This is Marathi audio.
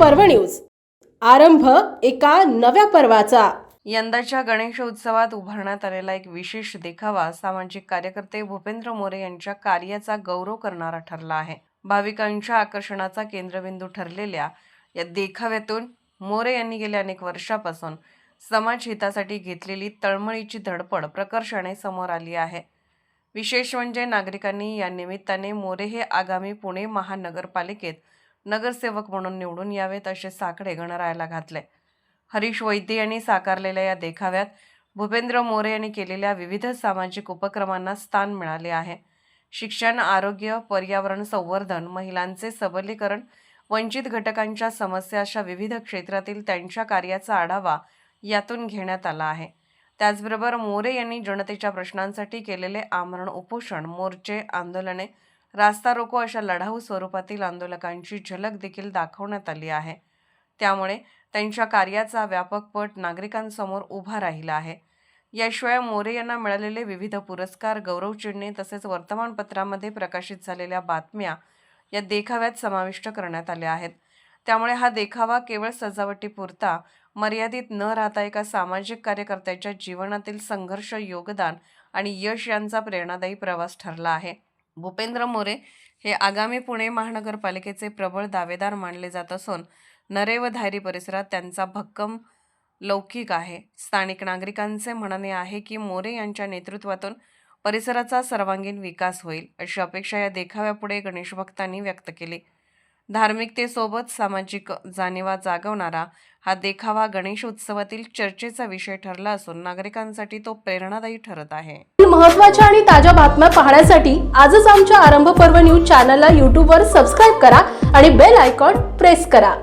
पर्व न्यूज. आरंभ एका नव्या पर्वाचा. यंदाच्या गणेश उत्सवात उभारण्यात आलेला एक विशेष देखावा सामाजिक कार्यकर्ते भूपेंद्र मोरे यांच्या कार्याचा गौरव करणारा ठरला आहे. भाविकांच्या आकर्षणाचा केंद्रबिंदू ठरलेल्या या देखाव्यातून मोरे यांनी गेल्या अनेक वर्षापासून समाज हितासाठी घेतलेली तळमळीची धडपड प्रकर्षाने समोर आली आहे. विशेष म्हणजे नागरिकांनी या निमित्ताने मोरे हे आगामी पुणे महानगरपालिकेत नगरसेवक म्हणून निवडून यावेत असे साकडे गणरायाला घातले. हरीश वैद्य यांनी साकारलेल्या या देखाव्यात भूपेंद्र मोरे यांनी केलेल्या विविध सामाजिक उपक्रमांना स्थान मिळाले आहे. शिक्षण आरोग्य पर्यावरण संवर्धन महिलांचे सबलीकरण वंचित घटकांच्या समस्या अशा विविध क्षेत्रातील त्यांच्या कार्याचा आढावा यातून घेण्यात आला आहे. त्याचबरोबर मोरे यांनी जनतेच्या प्रश्नांसाठी केलेले आमरण उपोषण मोर्चे आंदोलने रास्ता रोको अशा लढाऊ स्वरूपातील आंदोलकांची झलक देखील दाखवण्यात आली आहे. त्यामुळे त्यांच्या कार्याचा व्यापक पट नागरिकांसमोर उभा राहिला आहे. याशिवाय मोरे यांना मिळालेले विविध पुरस्कार गौरवचिन्हे तसेच वर्तमानपत्रामध्ये प्रकाशित झालेल्या बातम्या या देखाव्यात समाविष्ट करण्यात आल्या आहेत. त्यामुळे हा देखावा केवळ सजावटीपुरता मर्यादित न राहता एका सामाजिक कार्यकर्त्याच्या जीवनातील संघर्ष योगदान आणि यश यांचा प्रेरणादायी प्रवास ठरला आहे. भूपेंद्र मोरे हे आगामी पुणे महानगरपालिकेचे प्रबळ दावेदार मानले जात असून नरे व धायरी परिसरात त्यांचा भक्कम लौकिक आहे. स्थानिक नागरिकांचे म्हणणे आहे की मोरे यांच्या नेतृत्वातून परिसराचा सर्वांगीण विकास होईल अशी अपेक्षा या देखाव्यापुढे गणेश भक्तांनी व्यक्त केली. धार्मिकतेसोबत सामाजिक जाणीवा जागवणारा हा देखावा गणेश उत्सवातील चर्चेचा विषय ठरला असून नागरिकांसाठी तो प्रेरणादायी ठरत आहे. महत्त्वाच्या आणि ताज्या बातम्या पाहण्यासाठी आजच आमच्या आरंभ पर्व न्यूज चॅनलला यूट्यूबवर सबस्क्राईब करा आणि बेल आयकॉन प्रेस करा.